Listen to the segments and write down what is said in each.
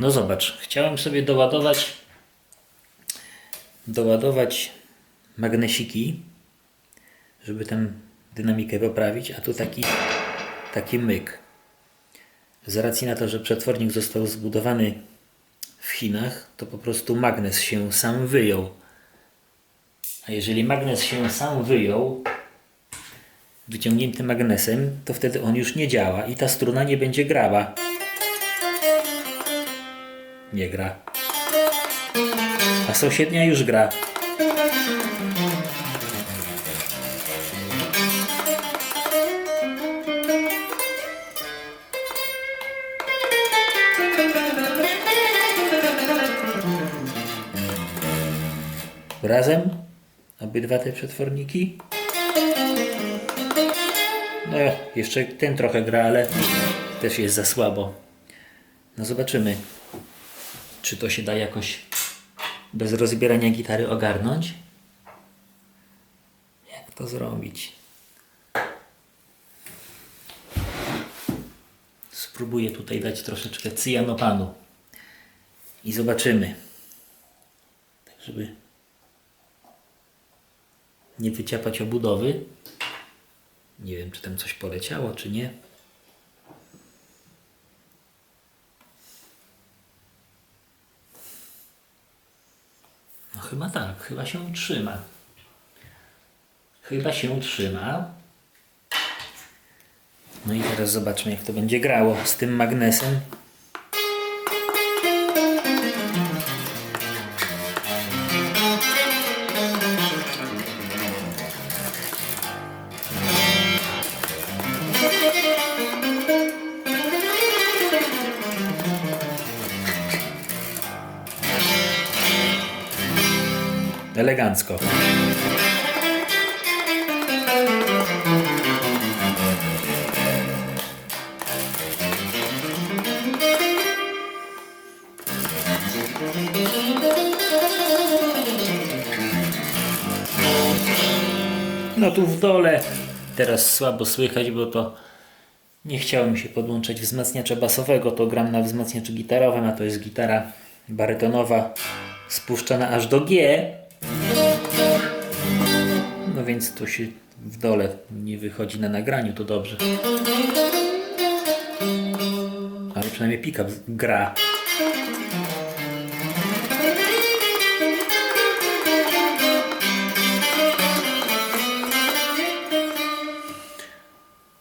No zobacz, chciałem sobie doładować doładować magnesiki, żeby tam dynamikę poprawić, a tu taki, taki myk. Z racji na to, że przetwornik został zbudowany w Chinach, to po prostu magnes się sam wyjął. A jeżeli magnes się sam wyjął, wyciągnięty magnesem, to wtedy on już nie działa i ta struna nie będzie grała. Nie gra. A sąsiednia już gra. Razem? Obydwa te przetworniki? No, jeszcze ten trochę gra, ale też jest za słabo. No zobaczymy, czy to się da jakoś bez rozbierania gitary ogarnąć. Jak to zrobić? Spróbuję tutaj dać troszeczkę cyjanopanu i zobaczymy. Tak, żeby nie wyciapać obudowy. Nie wiem, czy tam coś poleciało, czy nie. No chyba tak, chyba się trzyma. Chyba się trzyma. No i teraz zobaczmy, jak to będzie grało z tym magnesem. Elegancko. No tu w dole teraz słabo słychać, bo to nie chciało mi się podłączać wzmacniacza basowego, to gram na wzmacniaczu gitarowym, a to jest gitara barytonowa spuszczana aż do G. No więc to się w dole nie wychodzi na nagraniu, to dobrze. Ale przynajmniej pick-up gra.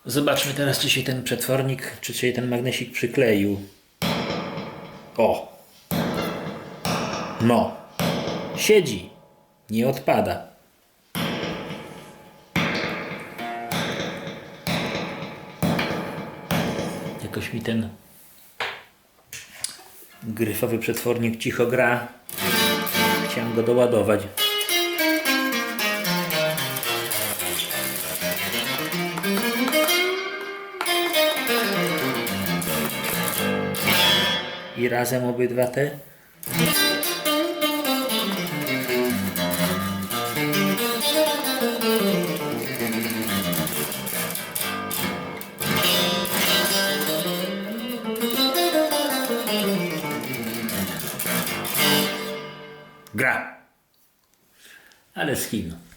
Zobaczmy teraz, czy się ten przetwornik, czy się ten magnesik przykleił. O! No. Siedzi. Nie odpada. Jakoś mi ten gryfowy przetwornik cicho gra. Chciałem go doładować. I razem obydwa te Gra. Ale z Chin.